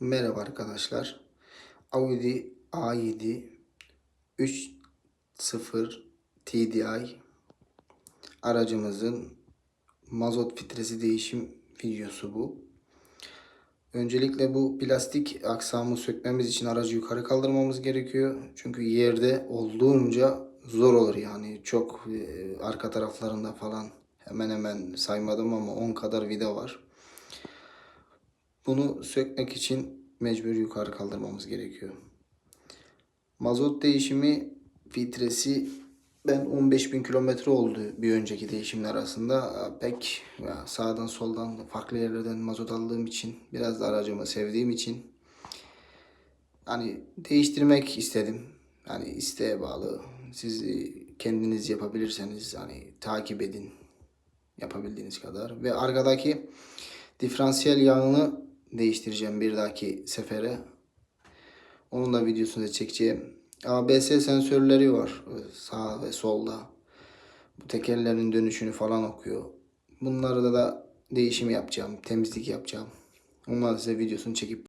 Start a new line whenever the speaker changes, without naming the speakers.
Merhaba arkadaşlar. Audi A7 3.0 TDI aracımızın mazot filtresi değişim videosu bu. Öncelikle bu plastik aksamı sökmemiz için aracı yukarı kaldırmamız gerekiyor. Çünkü yerde olduğunca zor olur yani. Çok e, arka taraflarında falan hemen hemen saymadım ama 10 kadar vida var. Bunu sökmek için mecbur yukarı kaldırmamız gerekiyor. Mazot değişimi filtresi ben 15.000 kilometre oldu bir önceki değişimler arasında. Pek sağdan soldan farklı yerlerden mazot aldığım için biraz da aracımı sevdiğim için hani değiştirmek istedim. Yani isteğe bağlı. Siz e, kendiniz yapabilirseniz hani takip edin yapabildiğiniz kadar. Ve arkadaki diferansiyel yağını değiştireceğim bir dahaki sefere. Onun da videosunu da çekeceğim. ABS sensörleri var sağ ve solda. Bu tekerlerin dönüşünü falan okuyor. Bunları da, değişim yapacağım, temizlik yapacağım. Onları size videosunu çekip